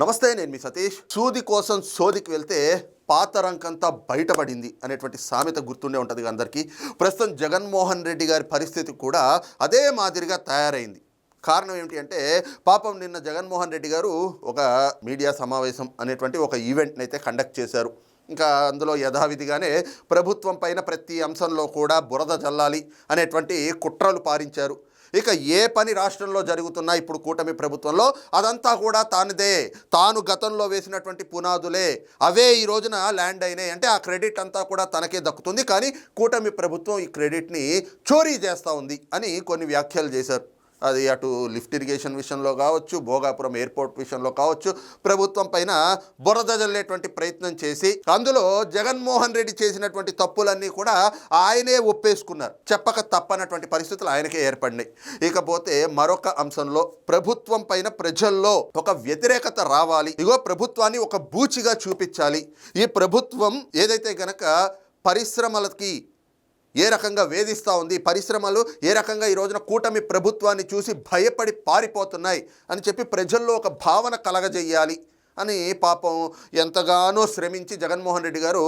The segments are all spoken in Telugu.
నమస్తే నేను మీ సతీష్. సూది కోసం సోదికి వెళ్తే పాత రంకంతా బయటపడింది అనేటువంటి సామెత గుర్తుండే ఉంటుంది అందరికీ. ప్రస్తుతం జగన్మోహన్ రెడ్డి గారి పరిస్థితి కూడా అదే మాదిరిగా తయారైంది. కారణం ఏమిటి అంటే పాపం నిన్న జగన్మోహన్ రెడ్డి గారు ఒక మీడియా సమావేశం అనేటువంటి ఒక ఈవెంట్ని అయితే కండక్ట్ చేశారు. ఇంకా అందులో యథావిధిగానే ప్రభుత్వం పైన ప్రతి అంశంలో కూడా బురద జల్లాలి అనేటువంటి కుట్రలు పారించారు. ఇక ఏ పని రాష్ట్రంలో జరుగుతున్నా ఇప్పుడు కూటమి ప్రభుత్వంలో అదంతా కూడా తానిదే. తాను గతంలో వేసినటువంటి పునాదులే. అవే ఈ రోజున ల్యాండ్ అయినాయి. అంటే ఆ క్రెడిట్ అంతా కూడా తనకే దక్కుతుంది. కానీ కూటమి ప్రభుత్వం ఈ క్రెడిట్ని చోరీ చేస్తూ ఉంది అని కొన్ని వ్యాఖ్యలు చేశారు. అది అటు లిఫ్ట్ ఇరిగేషన్ విషయంలో కావచ్చు భోగాపురం ఎయిర్పోర్ట్ విషయంలో కావచ్చు ప్రభుత్వం పైన బురద జల్లేటువంటి ప్రయత్నం చేసి అందులో జగన్మోహన్ రెడ్డి చేసినటువంటి తప్పులన్నీ కూడా ఆయనే ఒప్పేసుకున్నారు. చెప్పక తప్పనటువంటి పరిస్థితులు ఆయనకే ఏర్పడినాయి. ఇకపోతే మరొక అంశంలో ప్రభుత్వం పైన ప్రజల్లో ఒక వ్యతిరేకత రావాలి. ఇగో ప్రభుత్వాన్ని ఒక బూచిగా చూపించాలి. ఈ ప్రభుత్వం ఏదైతే గనక పరిశ్రమలకి ఏ రకంగా వేధిస్తూ ఉంది పరిశ్రమలు ఏ రకంగా ఈ రోజున కూటమి ప్రభుత్వాన్ని చూసి భయపడి పారిపోతున్నాయి అని చెప్పి ప్రజల్లో ఒక భావన కలగజేయాలి అని పాపం ఎంతగానో శ్రమించి జగన్మోహన్ రెడ్డి గారు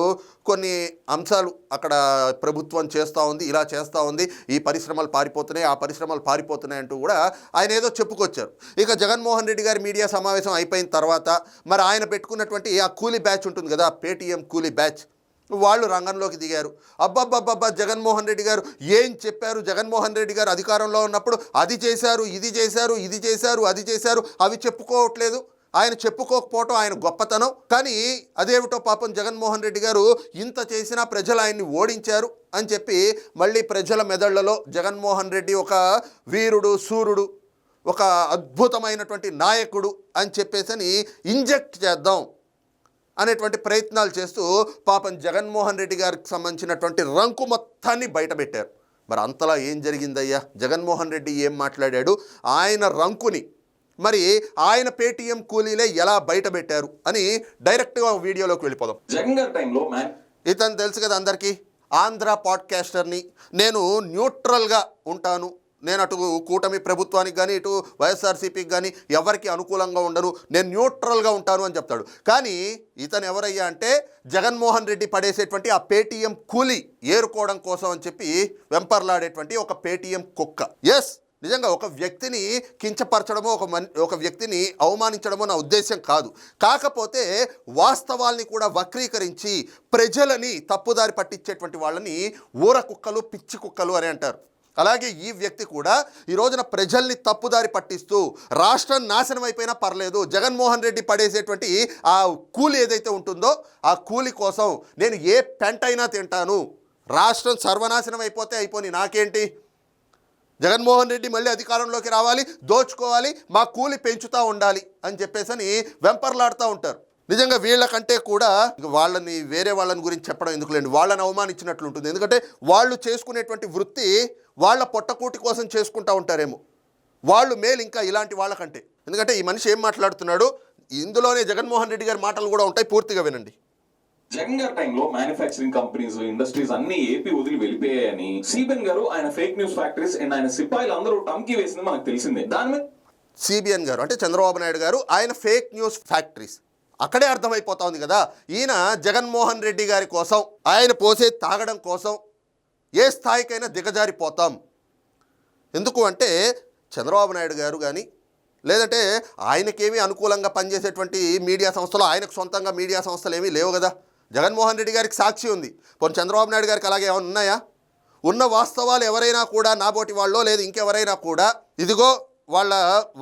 కొన్ని అంశాలు అక్కడ ప్రభుత్వం చేస్తూ ఉంది ఇలా చేస్తూ ఉంది ఈ పరిశ్రమలు పారిపోతున్నాయి ఆ పరిశ్రమలు పారిపోతున్నాయి అంటూ కూడా ఆయన ఏదో చెప్పుకొచ్చారు. ఇక జగన్మోహన్ రెడ్డి గారి మీడియా సమావేశం అయిపోయిన తర్వాత మరి ఆయన పెట్టుకున్నటువంటి ఆ కూలీ బ్యాచ్ ఉంటుంది కదా పేటీఎం కూలీ బ్యాచ్ వాళ్ళు రంగంలోకి దిగారు. అబ్బబ్బబ్బబ్బా జగన్మోహన్ రెడ్డి గారు ఏం చెప్పారు? జగన్మోహన్ రెడ్డి గారు అధికారంలో ఉన్నప్పుడు అది చేశారు ఇది చేశారు ఇది చేశారు అది చేశారు అవి చెప్పుకోవట్లేదు. ఆయన చెప్పుకోకపోవటం ఆయన గొప్పతనం. కానీ అదేమిటో పాపం జగన్మోహన్ రెడ్డి గారు ఇంత చేసినా ప్రజలు ఆయన్ని ఓడించారు అని చెప్పి మళ్ళీ ప్రజల మెదళ్ళలో జగన్మోహన్ రెడ్డి ఒక వీరుడు సూర్యుడు ఒక అద్భుతమైనటువంటి నాయకుడు అని చెప్పేసి ఇంజెక్ట్ చేద్దాం. అనేటువంటి ప్రయత్నాలు చేస్తూ పాపం జగన్మోహన్ రెడ్డి గారికి సంబంధించినటువంటి రంకు మొత్తాన్ని బయటపెట్టారు. మరి అంతలా ఏం జరిగిందయ్యా? జగన్మోహన్ రెడ్డి ఏం మాట్లాడాడు? ఆయన రంకుని మరి ఆయన పేటీఎం కూలీలే ఎలా బయటపెట్టారు అని డైరెక్ట్గా వీడియోలోకి వెళ్ళిపోదాం. జగన్ ఇతను తెలుసు కదా అందరికీ ఆంధ్ర పాడ్కాస్టర్ని. నేను న్యూట్రల్గా ఉంటాను. నేను అటు కూటమి ప్రభుత్వానికి కానీ ఇటు వైఎస్ఆర్సీపీకి కానీ ఎవరికి అనుకూలంగా ఉండను. నేను న్యూట్రల్గా ఉంటాను అని చెప్తాడు. కానీ ఇతను ఎవరయ్యా అంటే జగన్మోహన్ రెడ్డి పడేసేటువంటి ఆ పేటీఎం కూలి ఏరుకోవడం కోసం అని చెప్పి వెంపర్లాడేటువంటి ఒక పేటీఎం కుక్క. ఎస్ నిజంగా ఒక వ్యక్తిని కించపరచడము ఒక మన్ ఒక వ్యక్తిని అవమానించడము నా ఉద్దేశం కాదు. కాకపోతే వాస్తవాల్ని కూడా వక్రీకరించి ప్రజలని తప్పుదారి పట్టించేటువంటి వాళ్ళని ఊర కుక్కలు పిచ్చి కుక్కలు అని అంటారు. అలాగే ఈ వ్యక్తి కూడా ఈ రోజున ప్రజల్ని తప్పుదారి పట్టిస్తూ రాష్ట్రం నాశనం అయిపోయినా పర్లేదు జగన్మోహన్ రెడ్డి పడేసేటువంటి ఆ కూలి ఏదైతే ఉంటుందో ఆ కూలి కోసం నేను ఏ పెంటైనా తింటాను. రాష్ట్రం సర్వనాశనం అయిపోతే అయిపోని నాకేంటి? జగన్మోహన్ రెడ్డి మళ్ళీ అధికారంలోకి రావాలి దోచుకోవాలి మా కూలి పెంచుతూ ఉండాలి అని చెప్పేసని వెంపర్లాడుతూ ఉంటారు. నిజంగా వీళ్ళకంటే కూడా వాళ్ళని వేరే వాళ్ళని గురించి చెప్పడం ఎందుకులేండి? వాళ్ళని అవమానించినట్లు ఉంటుంది ఎందుకంటే వాళ్ళు చేసుకునేటువంటి వృత్తి వాళ్ళ పొట్టకూటి కోసం చేసుకుంటూ ఉంటారేమో. వాళ్ళు మేలు ఇంకా ఇలాంటి వాళ్ళకంటే. ఎందుకంటే ఈ మనిషి ఏం మాట్లాడుతున్నాడు? ఇందులోనే జగన్మోహన్ రెడ్డి గారి మాటలు కూడా ఉంటాయి పూర్తిగా వినండి. జగన్ గారి టైంలో మ్యానుఫ్యాక్చరింగ్ కంపెనీస్ ఇండస్ట్రీస్ అన్ని ఏపీ వదిలి వెళ్ళిపోయాయని సిబిఎన్ గారు ఆయన ఫేక్ న్యూస్ ఫ్యాక్టరీస్ అండ్ ఆయన సిపాయిలు అందరూ టంకి వేసింది మనకు తెలిసిందే. దాని మీద సిబిఎన్ గారు అంటే చంద్రబాబు నాయుడు గారు ఆయన ఫేక్ న్యూస్ ఫ్యాక్టరీస్ అక్కడే అర్థమైపోతా ఉంది కదా ఈయన జగన్మోహన్ రెడ్డి గారి కోసం ఆయన పోసే తాగడం కోసం ఏ స్థాయికైనా దిగజారిపోతాం. ఎందుకు అంటే చంద్రబాబు నాయుడు గారు కానీ లేదంటే ఆయనకేమీ అనుకూలంగా పనిచేసేటువంటి మీడియా సంస్థలు ఆయనకు సొంతంగా మీడియా సంస్థలు ఏమీ లేవు కదా. జగన్మోహన్ రెడ్డి గారికి సాక్షి ఉంది. పోనీ చంద్రబాబు నాయుడు గారికి అలాగే ఏమైనా ఉన్నాయా? ఉన్న వాస్తవాలు ఎవరైనా కూడా నాబోటి వాళ్ళో లేదు ఇంకెవరైనా కూడా ఇదిగో వాళ్ళ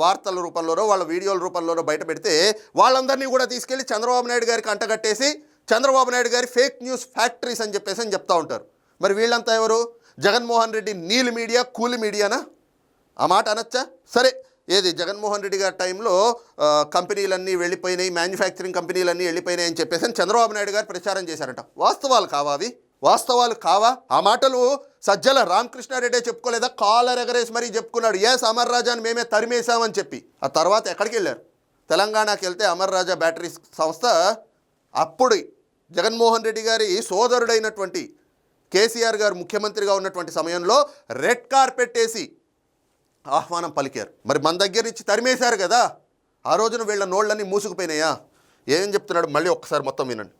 వార్తల రూపంలోనో వాళ్ళ వీడియోల రూపంలోనో బయట పెడితే వాళ్ళందరినీ కూడా తీసుకెళ్ళి చంద్రబాబు నాయుడు గారికి అంటగట్టేసి చంద్రబాబు నాయుడు గారి ఫేక్ న్యూస్ ఫ్యాక్టరీస్ అని చెప్పేసి అని చెప్తా ఉంటారు. మరి వీళ్ళంతా ఎవరు? జగన్మోహన్ రెడ్డి నీలి మీడియా కూలి మీడియానా? ఆ మాట అనొచ్చా? సరే ఏది జగన్మోహన్ రెడ్డి గారి టైంలో కంపెనీలన్నీ వెళ్ళిపోయినాయి మ్యానుఫ్యాక్చరింగ్ కంపెనీలన్నీ వెళ్ళిపోయినాయి అని చెప్పేసి అని చంద్రబాబు నాయుడు గారు ప్రచారం చేశారంట. వాస్తవాలు కావా అవి? వాస్తవాలు కావా? ఆ మాటలు సజ్జల రామకృష్ణారెడ్డే చెప్పుకోలేదా? కాలర్ ఎగరేసి మరీ చెప్పుకున్నాడు. ఎస్ అమర్ రాజాని మేమే తరిమేశామని చెప్పి. ఆ తర్వాత ఎక్కడికి వెళ్ళారు? తెలంగాణకి వెళ్తే అమర్ రాజా బ్యాటరీస్ సంస్థ అప్పుడు జగన్మోహన్ రెడ్డి గారి సోదరుడైనటువంటి కేసీఆర్ గారు ముఖ్యమంత్రిగా ఉన్నటువంటి సమయంలో రెడ్ కార్పెట్ వేసి ఆహ్వానం పలికారు. మరి మన దగ్గర నుంచి తరిమేశారు కదా. ఆ రోజున వీళ్ళ నోళ్ళన్నీ మూసుకుపోయినాయా? ఏం చెప్తున్నాడు? మళ్ళీ ఒక్కసారి మొత్తం వినండి.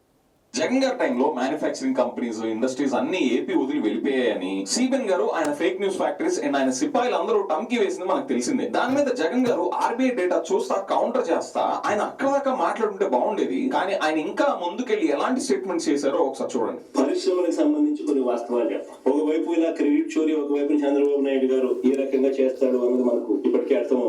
జగన్ గారి టైంలో మ్యానుఫ్యాక్చరింగ్ కంపెనీస్ ఇండస్ట్రీస్ అన్ని ఏపీ వదిలి వెళ్ళిపోయాయని సిబిఎన్ గారు ఆయన ఫేక్ న్యూస్ ఫ్యాక్టరీస్ అండ్ ఆయన సిపాయిలు అందరూ టంకి వేసింది మనకు తెలిసిందే. దాని మీద జగన్ గారు ఆర్బీఐ డేటా చూస్తా కౌంటర్ చేస్తా ఆయన అక్కడ దాకా మాట్లాడుంటే బాగుండేది. కానీ ఆయన ఇంకా ముందుకెళ్ళి ఎలాంటి స్టేట్మెంట్స్ చేశారో ఒకసారి చూడండి. పరిశ్రమలకు సంబంధించి కొన్ని వాస్తవాలు చెప్పాలి ఒకవైపు ఇలా క్రెడిట్ చోరీ ఒకవైపు చంద్రబాబు నాయుడు గారు ఏ రకంగా చేస్తాడు అన్నది మనకు ఇప్పటికే అర్థం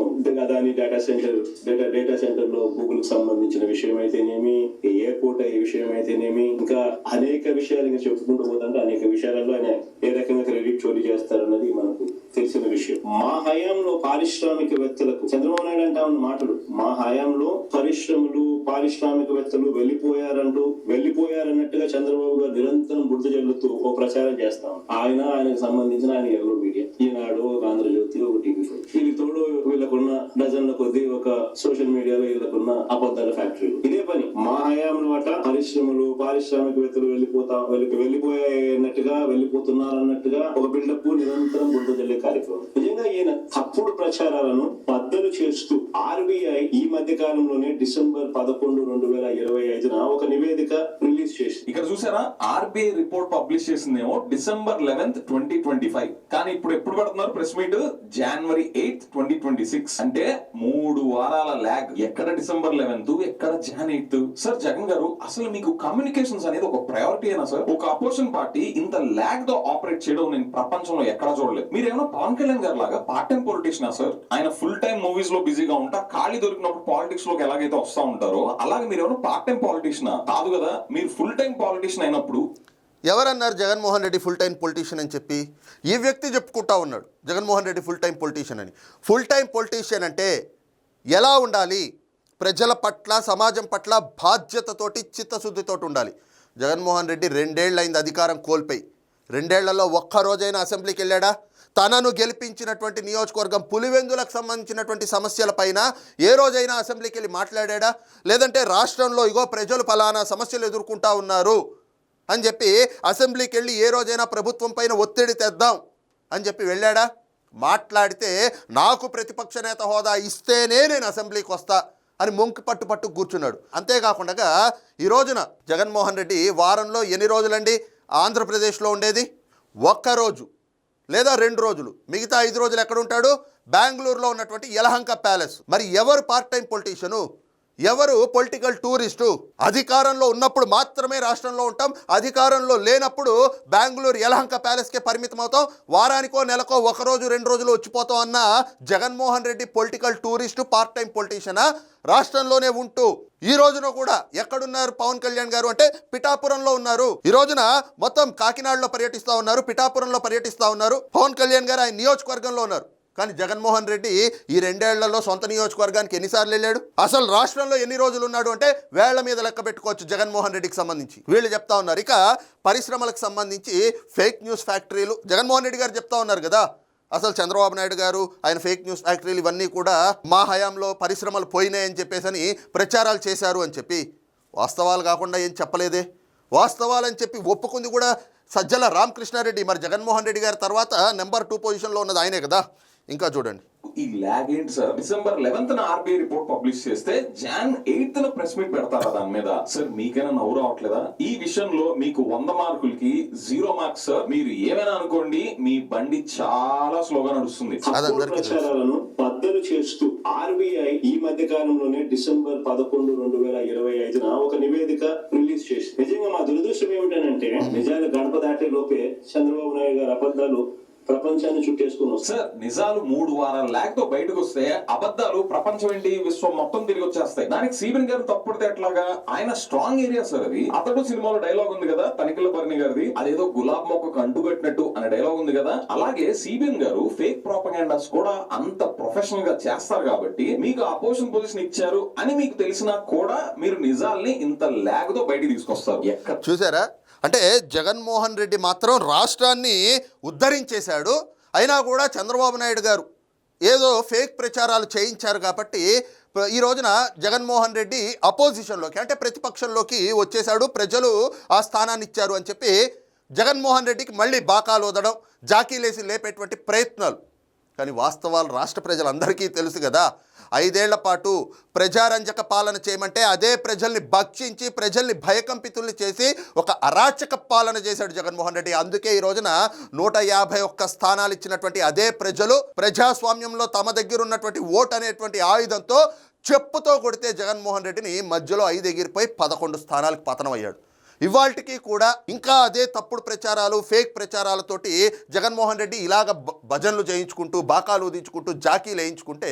Adani data centre data data సెంటర్లో గూగుల్కి సంబంధించిన విషయం అయితేనేమి ఎయిర్పోర్ట్ ఈ విషయం అయితేనేమి ఇంకా అనేక విషయాలు ఇంకా చెప్పుకుంటూ పోతుంటే అనేక విషయాలలో ఆయన ఏ రకంగా క్రెడిట్ చోరీ చేస్తారన్నది మనకు తెలిసిన విషయం. మా హయాంలో పారిశ్రామికవేత్తలకు చంద్రబాబు నాయుడు అంటే ఆమె మాటలు మా హయాంలో పరిశ్రమలు పారిశ్రామికవేత్తలు వెళ్ళిపోయారంటూ వెళ్ళిపోయారన్నట్టుగా చంద్రబాబు గారు నిరంతరం బుద్ధ జల్లుతూ ఓ ప్రచారం చేస్తాం ఆయన ఆయనకు సంబంధించిన ఆయన ఎవరో మీడియా. ఈనాడు ఒక ఆంధ్రజ్యోతి ఒక టీవీ ఫైవ్ తోడు వీళ్ళకున్న డజన్ల కొద్ది ఒక సోషల్ మీడియాలో వీళ్ళకున్న అబద్ధాల ఫ్యాక్టరీలు. ఇదే పని మా హయాంలో అట పరిశ్రమలు పారిశ్రామికవేత్తలు వెళ్ళిపోతా వెళ్ళి వెళ్ళిపోయినట్టుగా వెళ్ళిపోతున్నారు అన్నట్టుగా ఒక బిల్డప్ నిరంతరం బుద్ధ కార్యక్రమం. నిజంగా ఈయన తప్పుడు ప్రచారాలను బద్దలు చేస్తూ ఆర్బీఐ ఈ మధ్య కాలంలోనే డిసెంబర్ పదకొండు రెండు వేల ఇరవై ఐదున ఒక నివేదిక రిలీజ్ చేసింది. ఇక్కడ చూసారా? RBI report publish చేసిందేమో December eleventh twenty twenty five. కానీ ఇప్పుడు ఎప్పుడు పెడుతున్నారు ప్రెస్ మీట్? జనవరి ఎయిత్ ట్వంటీ ట్వంటీ సిక్స్. అంటే మూడు వారాల ల్యాగ్. ఎక్కడ డిసెంబర్ లెవెన్త్? ఎక్కడ Jan eighth? Sir Jagan garu అసలు మీకు కమ్యూనికేషన్స్ అనేది ఒక ప్రయారిటీ అయినా సార్ ఒక అపోజిషన్ పార్టీ ఇంత ల్యాగ్తో ఆపరేట్ చేయడం నేను ప్రపంచంలో ఎక్కడా చూడలేదు. మీరు ఏమైనా పవన్ కళ్యాణ్ గారు లాగా పార్ట్ టైం పొలిటీషియన్ సార్ ఆయన ఫుల్ టైం మూవీస్లో బిజీగా ఉంటా ఖాళీ దొరికినప్పుడు పాలిటిక్స్లోకి ఎలాగైతే వస్తా ఉంటారో అలాగే మీరు ఏమైనా పార్ట్ టైం పొలిటీషియన్ కాదు కదా మీరు ఫుల్ టైం పొలిటీషియన్ అయినప్పుడు ఎవరన్నారు Jaganmohan Reddy full time politician అని చెప్పి? ఈ వ్యక్తి చెప్పుకుంటా ఉన్నాడు Jaganmohan Reddy full time politician అని. ఫుల్ టైం పొలిటీషియన్ అంటే ఎలా ఉండాలి? ప్రజల పట్ల సమాజం పట్ల బాధ్యతతోటి చిత్తశుద్ధితోటి ఉండాలి. జగన్మోహన్ రెడ్డి రెండేళ్ళు అయింది అధికారం కోల్పోయి. రెండేళ్ళలో ఒక్కరోజైనా అసెంబ్లీకి వెళ్ళాడా? తనను గెలిపించినటువంటి నియోజకవర్గం పులివెందులకు సంబంధించినటువంటి సమస్యలపైన ఏ రోజైనా అసెంబ్లీకి వెళ్ళి మాట్లాడా లేదంటే రాష్ట్రంలో ఇగో ప్రజలు ఫలానా సమస్యలు ఎదుర్కొంటా ఉన్నారు అని చెప్పి అసెంబ్లీకి వెళ్ళి ఏ రోజైనా ప్రభుత్వం పైన ఒత్తిడి తెద్దాం అని చెప్పి వెళ్ళాడా? మాట్లాడితే నాకు ప్రతిపక్ష నేత హోదా ఇస్తేనే నేను అసెంబ్లీకి వస్తా. అని మొంకి పట్టు పట్టు కూర్చున్నాడు. అంతేకాకుండా ఈ రోజున జగన్మోహన్ రెడ్డి వారంలో ఎన్ని రోజులండి? ఆంధ్రప్రదేశ్లో ఉండేది ఒక్కరోజు లేదా రెండు రోజులు. మిగతా ఐదు రోజులు ఎక్కడ ఉంటాడు? బెంగళూరులో ఉన్నటువంటి యలహంక ప్యాలెస్. మరి ఎవరు పార్ట్ టైం పొలిటీషియను ఎవరు పొలిటికల్ టూరిస్టు? అధికారంలో ఉన్నప్పుడు మాత్రమే రాష్ట్రంలో ఉంటాం. అధికారంలో లేనప్పుడు బెంగళూరు యలహంక ప్యాలెస్కే పరిమితం అవుతాం. వారానికో నెలకో ఒక రోజు రెండు రోజులు వచ్చిపోతాం అన్న Jaganmohan Reddy political tourist part time పొలిటీషియనా? రాష్ట్రంలోనే ఉంటూ ఈ రోజున కూడా ఎక్కడున్నారు పవన్ కళ్యాణ్ గారు అంటే పిఠాపురంలో ఉన్నారు. ఈ రోజున మొత్తం కాకినాడలో పర్యటిస్తూ ఉన్నారు పిఠాపురంలో పర్యటిస్తూ ఉన్నారు. పవన్ కళ్యాణ్ గారు ఆయన నియోజకవర్గంలో ఉన్నారు. కానీ జగన్మోహన్ రెడ్డి ఈ రెండేళ్ళలో సొంత నియోజకవర్గానికి ఎన్నిసార్లు వెళ్ళాడు? అసలు రాష్ట్రంలో ఎన్ని రోజులు ఉన్నాడు అంటే వేళ్ళ మీద లెక్క పెట్టుకోవచ్చు జగన్మోహన్ రెడ్డికి సంబంధించి. వీళ్ళు చెప్తా ఉన్నారు. ఇక పరిశ్రమలకు సంబంధించి ఫేక్ న్యూస్ ఫ్యాక్టరీలు జగన్మోహన్ రెడ్డి గారు చెప్తా ఉన్నారు కదా. అసలు చంద్రబాబు నాయుడు గారు ఆయన ఫేక్ న్యూస్ ఫ్యాక్టరీలు ఇవన్నీ కూడా మా హయాంలో పరిశ్రమలు పోయినాయని చెప్పేసి ప్రచారాలు చేశారు అని చెప్పి. వాస్తవాలు కాకుండా ఏం చెప్పలేదే? వాస్తవాలని చెప్పి ఒప్పుకుంది కూడా సజ్జల రామకృష్ణారెడ్డి. మరి జగన్మోహన్ రెడ్డి గారి తర్వాత నెంబర్ టూ పొజిషన్లో ఉన్నది ఆయనే కదా. ఇంకా చూడండి. ఈ ల్యాగ్ ఏంటి సార్? డిసెంబర్ లెవెన్త్ న ఆర్బీఐ రిపోర్ట్ పబ్లిష్ చేస్తే జాన్ ఎయిత్ న ప్రెస్ మీట్ పెడతారా దాని మీద? సార్ మీకైనా నవ్వు రావట్లేదా? ఈ విషయంలో మీకు వంద మార్కులకి జీరో మార్క్స్ సార్. మీరు ఏమైనా అనుకోండి మీ బండి చాలా స్లోగా నడుస్తుంది. అది తప్పుడు అందరికీ తెలుసు. ప్రచారాలను బద్దలు చేస్తూ ఆర్బీఐ ఈ మధ్య కాలంలోనే డిసెంబర్ పదకొండు రెండు వేల ఇరవై ఐదున ఒక నివేదిక రిలీజ్ చేసింది. నిజంగా మా దురదృష్టం ఏమిటంటే నిజాలు గడప దాటే లోపే చంద్రబాబు నాయుడు గారి అబద్ధాలు ప్రపంచాన్ని చుట్టేసుకుని వస్తాయి. సార్ నిజాలు మూడు వారాల ల్యాగ్తో బయటకు వస్తే అబద్ధాలు ప్రపంచం ఏంటి? విశ్వం మొత్తం తిరిగి వచ్చేస్తాయి. దానికి సీబిన్ గారు తప్పుడితే ఎట్లాగా? ఆయన స్ట్రాంగ్ ఏరియా సార్ అది. అతడు సినిమాలో డైలాగ్ ఉంది కదా తనిఖీల భరణి గారిది. అదేదో గులాబ్ మొక్కకు అంటుకట్టినట్టు అనే డైలాగ్ ఉంది కదా. అలాగే సీబిన్ గారు ఫేక్ ప్రాపగాండాస్ కూడా అంత ప్రొఫెషనల్గా చేస్తారు కాబట్టి మీకు అపోజిషన్ పొజిషన్ ఇచ్చారు అని మీకు తెలిసినా కూడా మీరు నిజాల్ని ఇంత ల్యాగ్తో బయటికి తీసుకొస్తారు. చూసారా? అంటే జగన్మోహన్ రెడ్డి మాత్రం రాష్ట్రాన్ని ఉద్ధరించేశాడు. అయినా కూడా చంద్రబాబు నాయుడు గారు ఏదో ఫేక్ ప్రచారాలు చేయించారు కాబట్టి ఈ రోజున జగన్మోహన్ రెడ్డి అపోజిషన్లోకి అంటే ప్రతిపక్షంలోకి వచ్చేశాడు. ప్రజలు ఆ స్థానాన్ని ఇచ్చారు అని చెప్పి జగన్మోహన్ రెడ్డికి మళ్ళీ బాకాలు వదడం జాకీలేసి లేపేటువంటి ప్రయత్నాలు. కానీ వాస్తవాలు రాష్ట్ర ప్రజలందరికీ తెలుసు కదా. ఐదేళ్ళ పాటు ప్రజారంజక పాలన చేయమంటే అదే ప్రజల్ని భక్షించి ప్రజల్ని భయకంపితుల్ని చేసి ఒక అరాచక పాలన చేశాడు జగన్మోహన్ రెడ్డి. అందుకే ఈ రోజున నూట యాభై ఒక్క స్థానాలు ఇచ్చినటువంటి అదే ప్రజలు ప్రజాస్వామ్యంలో తమ దగ్గర ఉన్నటువంటి ఓట్ అనేటువంటి ఆయుధంతో చెప్పుతో కొడితే జగన్మోహన్ రెడ్డిని మధ్యలో ఐదు ఎగిరిపోయి పదకొండు స్థానాలకు పతనం అయ్యాడు ఇవాళకి కూడా ఇంకా అదే తప్పుడు ప్రచారాలు ఫేక్ ప్రచారాలతోటి జగన్మోహన్ రెడ్డి ఇలాగ భ- భజనలు చేయించుకుంటూ బాకాలు ఊదించుకుంటూ జాకీలు వేయించుకుంటే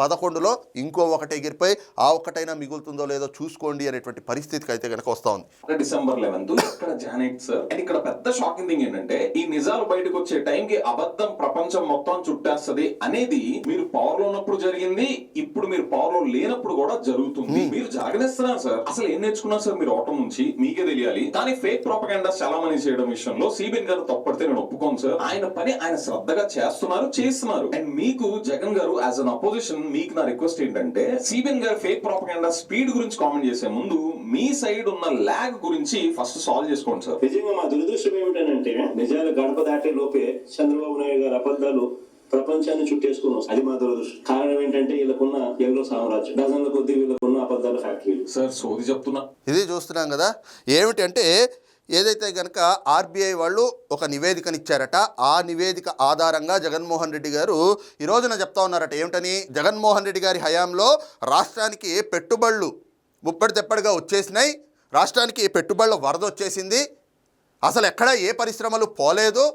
పదకొండులో ఇంకో ఒకటి ఎగిరిపోయి ఆ ఒక్కటైనా మిగులుతుందో లేదో చూసుకోండి అనేటువంటి పరిస్థితికి అయితే కనుక వస్తూ ఉంది. డిసెంబర్ లెవెన్త్ ఇక్కడ జానెట్ సార్ అండ్ ఇక్కడ పెద్ద షాకింగ్ థింగ్ ఏంటంటే ఈ నిజాలు బయటకు వచ్చే టైం కి అబద్ధం ప్రపంచం మొత్తం చుట్టేస్తది అనేది మీరు పవర్లో ఉన్నప్పుడు జరిగింది ఇప్పుడు మీరు పవర్లో లేనప్పుడు కూడా జరుగుతుంది. మీరు జాగనేస్తున్నారు సార్ అసలు ఏం నేర్చుకున్నారు సార్ మీరు ఓటం నుంచి? మీకే తెలియాలి. కానీ ఫేక్ ప్రాపగండా చాలా మంది చేయడం విషయంలో సిబిఎన్ గారు తప్పడితే నేను ఒప్పుకోను సార్. ఆయన పని ఆయన శ్రద్ధగా చేస్తున్నారు చేస్తున్నారు. అండ్ మీకు జగన్ గారు యాజ్ అన్ అపోజిషన్ మీకు నా రిక్వెస్ట్ ఏంటంటే CBN garu fake propaganda speed గురించి కామెంట్ చేసే ముందు మీ సైడ్ ఉన్న ల్యాగ్ గురించి ఫస్ట్ సాల్వ్ చేసుకోండి సార్ నిజంగా మా దురదృష్టం ఏమిటంటే నిజాలు గడప దాటే లోపే చంద్రబాబు నాయుడు గారి అబద్ధాలు ప్రపంచాన్ని చుట్టేసుకుని వస్తాయి అది మా దురదృష్టం. కారణం ఏంటంటే వీళ్ళకున్న ఎల్లో సామ్రాజ్యం. డజన్ల కొద్ది వీళ్ళకున్న అబద్ధాల ఫ్యాక్టరీలు సార్ సోది చెప్తున్నా. ఇది చూస్తున్నాం కదా. ఏమిటంటే ఏదైతే కనుక ఆర్బీఐ వాళ్ళు ఒక నివేదికనిచ్చారట ఆ నివేదిక ఆధారంగా జగన్మోహన్ రెడ్డి గారు ఈ రోజున చెప్తా ఉన్నారట ఏమిటని? జగన్మోహన్ రెడ్డి గారి హయాంలో రాష్ట్రానికి పెట్టుబడులు ముప్పటి తెప్పటిగా వచ్చేసినాయి రాష్ట్రానికి పెట్టుబడుల వరద వచ్చేసింది అసలు ఎక్కడ ఏ పరిశ్రమలు పోలేదు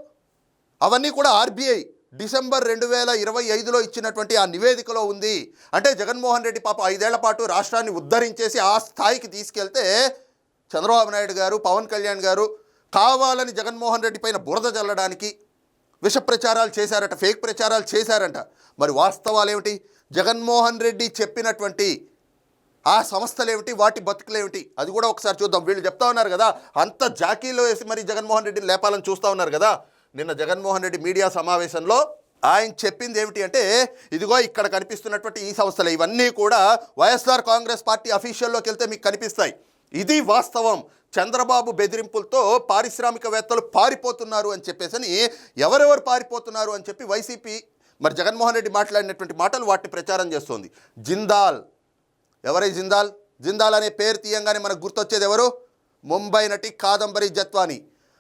అవన్నీ కూడా ఆర్బీఐ డిసెంబర్ రెండు వేల ఇరవై ఐదులో ఇచ్చినటువంటి ఆ నివేదికలో ఉంది. అంటే జగన్మోహన్ రెడ్డి పాప ఐదేళ్ళ పాటు రాష్ట్రాన్ని ఉద్ధరించేసి ఆ స్థాయికి తీసుకెళ్తే చంద్రబాబు నాయుడు గారు పవన్ కళ్యాణ్ గారు కావాలని జగన్మోహన్ రెడ్డి పైన బురద చల్లడానికి విష ప్రచారాలు చేశారట ఫేక్ ప్రచారాలు చేశారంట. మరి వాస్తవాలు ఏమిటి? జగన్మోహన్ రెడ్డి చెప్పినటువంటి ఆ సంస్థలేమిటి వాటి బతుకులేమిటి? అది కూడా ఒకసారి చూద్దాం. వీళ్ళు చెప్తా ఉన్నారు కదా అంత జాకీలో వేసి మరి జగన్మోహన్ రెడ్డిని లేపాలని చూస్తూ ఉన్నారు కదా. నిన్న జగన్మోహన్ రెడ్డి మీడియా సమావేశంలో ఆయన చెప్పింది ఏమిటి అంటే ఇదిగో ఇక్కడ కనిపిస్తున్నటువంటి ఈ సంస్థలు ఇవన్నీ కూడా వైఎస్ఆర్ కాంగ్రెస్ పార్టీ అఫీషియల్లోకి వెళ్తే మీకు కనిపిస్తాయి. ఇది వాస్తవం. చంద్రబాబు బెదిరింపులతో పారిశ్రామికవేత్తలు పారిపోతున్నారు అని చెప్పేసి ఎవరెవరు పారిపోతున్నారు అని చెప్పి వైసీపీ మరి జగన్మోహన్ రెడ్డి మాట్లాడినటువంటి మాటలు వాటిని ప్రచారం చేస్తోంది. జిందాల్. ఎవరై జిందాల్? జిందాల్ అనే పేరు తీయంగానే మనకు గుర్తొచ్చేది ఎవరు? ముంబై నటి కాదంబరి జత్వాని.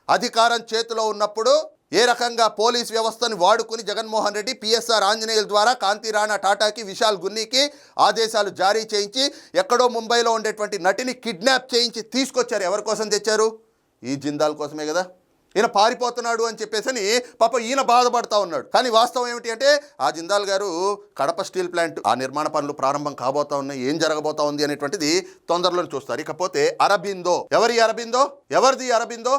అధికారం చేతిలో ఉన్నప్పుడు ఏ రకంగా పోలీస్ వ్యవస్థను వాడుకుని జగన్మోహన్ రెడ్డి పిఎస్ఆర్ ఆంజనేయుల ద్వారా కాంతి రాణా టాటాకి విశాల్ గున్నీకి ఆదేశాలు జారీ చేయించి ఎక్కడో ముంబైలో ఉండేటువంటి నటిని కిడ్నాప్ చేయించి తీసుకొచ్చారు. ఎవరి కోసం తెచ్చారు? ఈ జిందాల్ కోసమే కదా. ఈయన పారిపోతున్నాడు అని చెప్పేసి పాప ఈయన బాధపడతా ఉన్నాడు. కానీ వాస్తవం ఏమిటి అంటే ఆ జిందాల్ గారు కడప స్టీల్ ప్లాంట్ ఆ నిర్మాణ పనులు ప్రారంభం కాబోతా ఉన్నాయి ఏం జరగబోతా ఉంది అనేటువంటిది తొందరలో చూస్తారు. ఇకపోతే అరబిందో ఎవరి అరబిందో? ఎవరిది అరబిందో?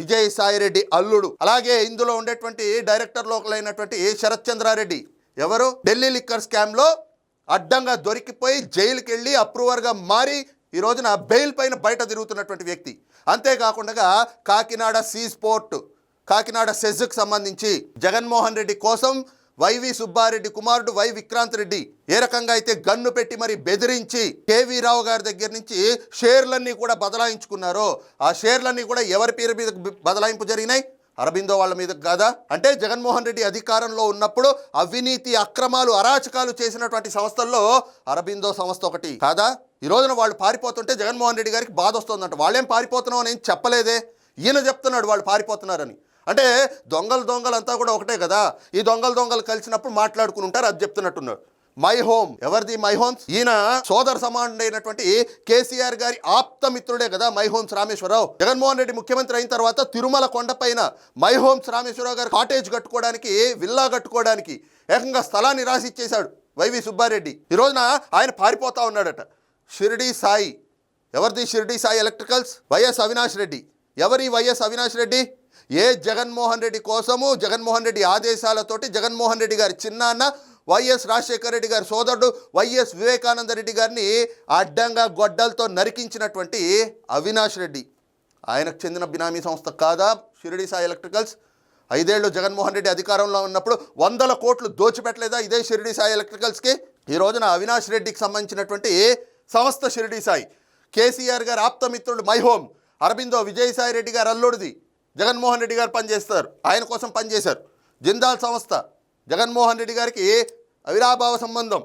విజయసాయిరెడ్డి అల్లుడు. అలాగే ఇందులో ఉండేటువంటి డైరెక్టర్ లోకలైనటువంటి శరత్ చంద్రారెడ్డి ఎవరు? ఢిల్లీ లిక్కర్ స్కామ్లో అడ్డంగా దొరికిపోయి జైలుకి వెళ్ళి అప్రూవర్గా మారి ఈ రోజున బెయిల్ పైన బయట తిరుగుతున్నటువంటి వ్యక్తి. అంతేకాకుండా కాకినాడ సీ స్పోర్ట్ కాకినాడ సెజ్కు సంబంధించి జగన్మోహన్ రెడ్డి కోసం వైవి సుబ్బారెడ్డి కుమారుడు వై విక్రాంత్ రెడ్డి ఏ రకంగా అయితే గన్ను పెట్టి మరి బెదిరించి కేవీ రావు గారి దగ్గర నుంచి షేర్లన్నీ కూడా బదలాయించుకున్నారో ఆ షేర్లన్నీ కూడా ఎవరి పేరు మీద బదలాయింపు జరిగినాయి? అరబిందో వాళ్ళ మీద కాదా? అంటే జగన్మోహన్ రెడ్డి అధికారంలో ఉన్నప్పుడు అవినీతి అక్రమాలు అరాచకాలు చేసినటువంటి సంస్థల్లో అరబిందో సంస్థ ఒకటి. కాదా? ఈ రోజున వాళ్ళు పారిపోతుంటే జగన్మోహన్ రెడ్డి గారికి బాధ వస్తుందంట వాళ్ళేం పారిపోతున్నాం అని చెప్పలేదే? ఈయన చెప్తున్నాడు వాళ్ళు పారిపోతున్నారని. అంటే దొంగలు దొంగలు అంతా కూడా ఒకటే కదా. ఈ దొంగలు దొంగలు కలిసినప్పుడు మాట్లాడుకుని ఉంటారు అది చెప్తున్నట్టున్నారు మై హోమ్ ఎవరిది? My homes? ఈయన సోదర సమానుడైనటువంటి కేసీఆర్ గారి ఆప్త మిత్రుడే కదా మై హోమ్స్ రామేశ్వరరావు. జగన్మోహన్ రెడ్డి ముఖ్యమంత్రి అయిన తర్వాత తిరుమల కొండపైన మై హోమ్స్ రామేశ్వరరావు గారు కాటేజ్ కట్టుకోవడానికి విల్లా కట్టుకోవడానికి ఏకంగా స్థలాన్ని రాసి ఇచ్చేశాడు వైవి సుబ్బారెడ్డి. ఈ రోజున ఆయన పారిపోతా ఉన్నాడట. షిరిడి సాయి. ఎవరిది? షిరిడి సాయి ఎలక్ట్రికల్స్? వైఎస్ అవినాష్ రెడ్డి. ఎవరి వైఎస్ అవినాష్ రెడ్డి? ఏ జగన్మోహన్ రెడ్డి కోసము జగన్మోహన్ రెడ్డి ఆదేశాలతోటి జగన్మోహన్ రెడ్డి గారి చిన్నాన్న వైఎస్ రాజశేఖర రెడ్డి గారి సోదరుడు వైఎస్ వివేకానంద రెడ్డి గారిని అడ్డంగా గొడ్డలతో నరికించినటువంటి అవినాష్ రెడ్డి. ఆయనకు చెందిన బినామీ సంస్థ కాదా? షిరిడి సాయి ఎలక్ట్రికల్స్. ఐదేళ్ళు జగన్మోహన్ రెడ్డి అధికారంలో ఉన్నప్పుడు వందల కోట్లు దోచిపెట్టలేదా ఇదే షిరిడి సాయి ఎలక్ట్రికల్స్కి? ఈ రోజున అవినాష్ రెడ్డికి సంబంధించినటువంటి సంస్థ షిరిడి సాయి. కేసీఆర్ గారు ఆప్తమిత్రుడు మై హోమ్. అరబిందో విజయసాయి రెడ్డి గారు అల్లుడిది. జగన్మోహన్ రెడ్డి గారు పనిచేస్తారు. ఆయన కోసం పనిచేశారు. జిందాల్ సంస్థ. జగన్మోహన్ రెడ్డి గారికి అవిరాభావ సంబంధం?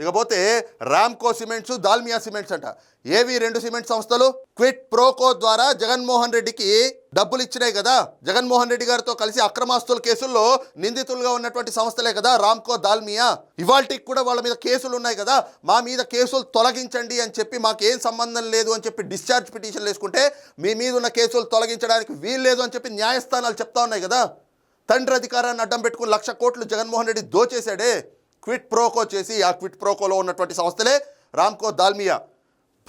ఇకపోతే రామ్కో సిమెంట్స్ దాల్మియా సిమెంట్స్ అంట. ఏవి రెండు సిమెంట్ సంస్థలు? క్విట్ ప్రోకో ద్వారా జగన్మోహన్ రెడ్డికి డబ్బులు ఇచ్చినాయి కదా. జగన్మోహన్ రెడ్డి గారితో కలిసి అక్రమాస్తుల కేసుల్లో నిందితులుగా ఉన్నటువంటి సంస్థలే కదా. రామ్కో దాల్మియా. ఇవాల్టికి కూడా వాళ్ళ మీద కేసులు ఉన్నాయి కదా. మా మీద కేసులు తొలగించండి అని చెప్పి మాకేం సంబంధం లేదు అని చెప్పి డిశ్చార్జ్ పిటిషన్లు వేసుకుంటే మీ మీద ఉన్న కేసులు తొలగించడానికి వీల్లేదు అని చెప్పి న్యాయస్థానాలు చెప్తా ఉన్నాయి కదా. తండ్రి అధికారాన్ని అడ్డం పెట్టుకుని లక్ష కోట్లు జగన్మోహన్ రెడ్డి దోచేశాడే. క్విట్ ప్రోకో చేసి ఆ క్విట్ ప్రోకోలో ఉన్నటువంటి సంస్థలే రామ్కో దాల్మియా.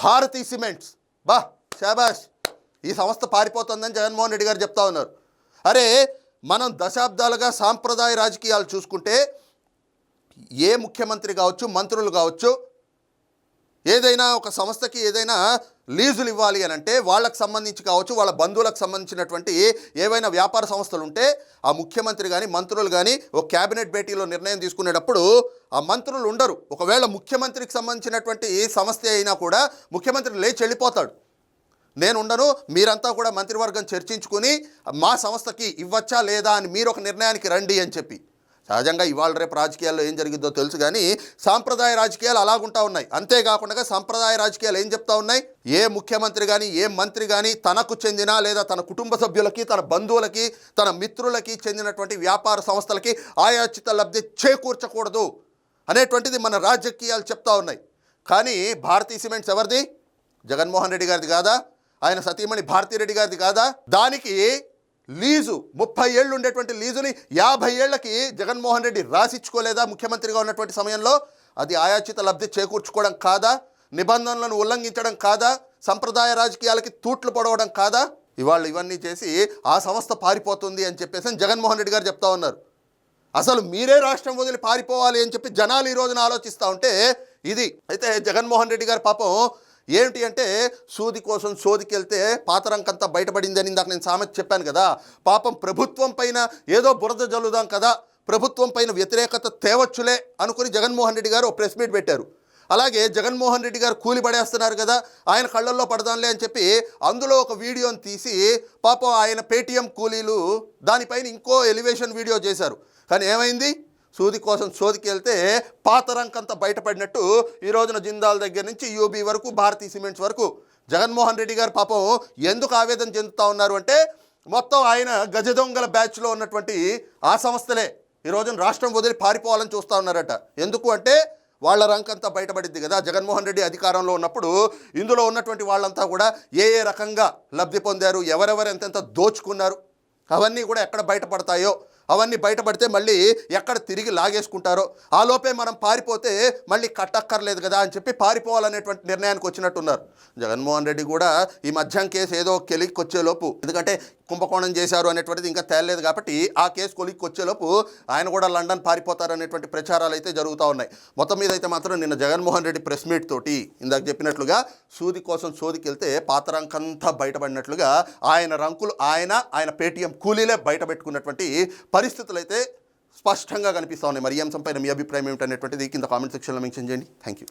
భారతీ సిమెంట్స్. బా శాబాష్ ఈ సంస్థ పారిపోతుందని జగన్మోహన్ రెడ్డి గారు చెప్తా ఉన్నారు. అరే మనం దశాబ్దాలుగా సాంప్రదాయ రాజకీయాలు చూసుకుంటే ఏ ముఖ్యమంత్రి కావచ్చు మంత్రులు కావచ్చు ఏదైనా ఒక సంస్థకి ఏదైనా లీజులు ఇవ్వాలి అని అంటే వాళ్ళకి సంబంధించి కావచ్చు వాళ్ళ బంధువులకు సంబంధించినటువంటి ఏవైనా వ్యాపార సంస్థలు ఉంటే ఆ ముఖ్యమంత్రి కానీ మంత్రులు కానీ ఒక క్యాబినెట్ భేటీలో నిర్ణయం తీసుకునేటప్పుడు ఆ మంత్రులు ఉండరు. ఒకవేళ ముఖ్యమంత్రికి సంబంధించినటువంటి ఏ సంస్థ అయినా కూడా ముఖ్యమంత్రి లేచి వెళ్ళిపోతాడు. నేను ఉండను మీరంతా కూడా మంత్రివర్గం చర్చించుకుని మా సంస్థకి ఇవ్వచ్చా లేదా అని మీరు ఒక నిర్ణయానికి రండి అని చెప్పి. సహజంగా ఇవాళ రేపు రాజకీయాల్లో ఏం జరిగిందో తెలుసు కానీ సాంప్రదాయ రాజకీయాలు అలాగుంటా ఉన్నాయి. అంతేకాకుండా సాంప్రదాయ రాజకీయాలు ఏం చెప్తా ఉన్నాయి? ఏ ముఖ్యమంత్రి కానీ ఏ మంత్రి కానీ తనకు చెందిన లేదా తన కుటుంబ సభ్యులకి తన బంధువులకి తన మిత్రులకి చెందినటువంటి వ్యాపార సంస్థలకి ఆయాచిత లబ్ధి చేకూర్చకూడదు అనేటువంటిది మన రాజకీయాలు చెప్తా ఉన్నాయి. కానీ భారతీయ సిమెంట్స్ ఎవరిది? జగన్మోహన్ రెడ్డి గారిది కాదా? ఆయన సతీమణి భారతీరెడ్డి గారిది కాదా? దానికి లీజు ముప్పై ఏళ్ళు ఉండేటువంటి లీజుని యాభై ఏళ్ళకి జగన్మోహన్ రెడ్డి రాసిచ్చుకోలేదా ముఖ్యమంత్రిగా ఉన్నటువంటి సమయంలో? అది ఆయాచిత లబ్ధి చేకూర్చుకోవడం కాదా? నిబంధనలను ఉల్లంఘించడం కాదా? సంప్రదాయ రాజకీయాలకి తూట్లు పొడవడం కాదా? ఇవాళ ఇవన్నీ చేసి ఆ సంస్థ పారిపోతుంది అని చెప్పేసి అని జగన్మోహన్ రెడ్డి గారు చెప్తా ఉన్నారు. అసలు మీరే రాష్ట్రం వదిలి పారిపోవాలి అని చెప్పి జనాలు ఈ రోజున ఆలోచిస్తూ ఉంటే ఇది. అయితే జగన్మోహన్ రెడ్డి గారు పాపం ఏంటి అంటే సూది కోసం సోదికెళ్తే పాతరంకంతా బయటపడిందని ఇందాక నేను సామెత చెప్పాను కదా. పాపం ప్రభుత్వం పైన ఏదో బురద జల్లుదాం కదా. ప్రభుత్వం పైన వ్యతిరేకత తేవచ్చులే అనుకుని జగన్మోహన్ రెడ్డి గారు ఓ ప్రెస్ మీట్ పెట్టారు. అలాగే జగన్మోహన్ రెడ్డి గారు కూలి పడేస్తున్నారు కదా ఆయన కళ్ళల్లో పడదాంలే అని చెప్పి అందులో ఒక వీడియోని తీసి పాపం ఆయన పేటీఎం కూలీలు దానిపైన ఇంకో ఎలివేషన్ వీడియో చేశారు. కానీ ఏమైంది? సూది కోసం సోదికి వెళ్తే పాత రంకంతా బయటపడినట్టు ఈ రోజున జిందాల్ దగ్గర నుంచి యూబీ వరకు భారతీ సిమెంట్స్ వరకు. జగన్మోహన్ రెడ్డి గారు పాపం ఎందుకు ఆవేదన చెందుతా ఉన్నారు అంటే మొత్తం ఆయన గజ దొంగల బ్యాచ్లో ఉన్నటువంటి ఆ సంస్థలే. ఈ రోజున రాష్ట్రం వదిలి పారిపోవాలని చూస్తూ ఉన్నారట. ఎందుకు అంటే వాళ్ళ రంకంతా బయటపడింది కదా. జగన్మోహన్ రెడ్డి అధికారంలో ఉన్నప్పుడు ఇందులో ఉన్నటువంటి వాళ్ళంతా కూడా ఏ ఏ రకంగా లబ్ధి పొందారు ఎవరెవరు ఎంతెంత దోచుకున్నారు అవన్నీ కూడా ఎక్కడ బయటపడతాయో అవన్నీ బయటపడితే మళ్ళీ ఎక్కడ తిరిగి లాగేసుకుంటారో? ఆ లోపే మనం పారిపోతే మళ్ళీ కట్టక్కర్లేదు కదా అని చెప్పి పారిపోవాలనేటువంటి నిర్ణయానికి వచ్చినట్టున్నారు. జగన్మోహన్ రెడ్డి కూడా ఈ మధ్యం కేసు ఏదో కెలికి వచ్చేలోపు ఎందుకంటే కుంభకోణం చేశారు అనేటువంటిది ఇంకా తేలలేదు కాబట్టి ఆ కేసు కొలిక్కి వచ్చేలోపు ఆయన కూడా లండన్ పారిపోతారు అనేటువంటి ప్రచారాలు అయితే జరుగుతూ ఉన్నాయి. మొత్తం మీద అయితే మాత్రం నిన్న జగన్మోహన్ రెడ్డి ప్రెస్ మీట్ తోటి ఇందాక చెప్పినట్లుగా సూది కోసం సోదికి వెళ్తే బయటపడినట్లుగా ఆయన రంకులు ఆయన ఆయన పేటీఎం కూలీలే బయట పెట్టుకున్నటువంటి పరిస్థితులు అయితే స్పష్టంగా కనిపిస్తూ ఉన్నాయి. మరి ఈ అంశంపైన మీ అభిప్రాయం ఏమిటనేటువంటిది కింద కామెంట్ సెక్షన్లో మెన్షన్ చేయండి. Thank you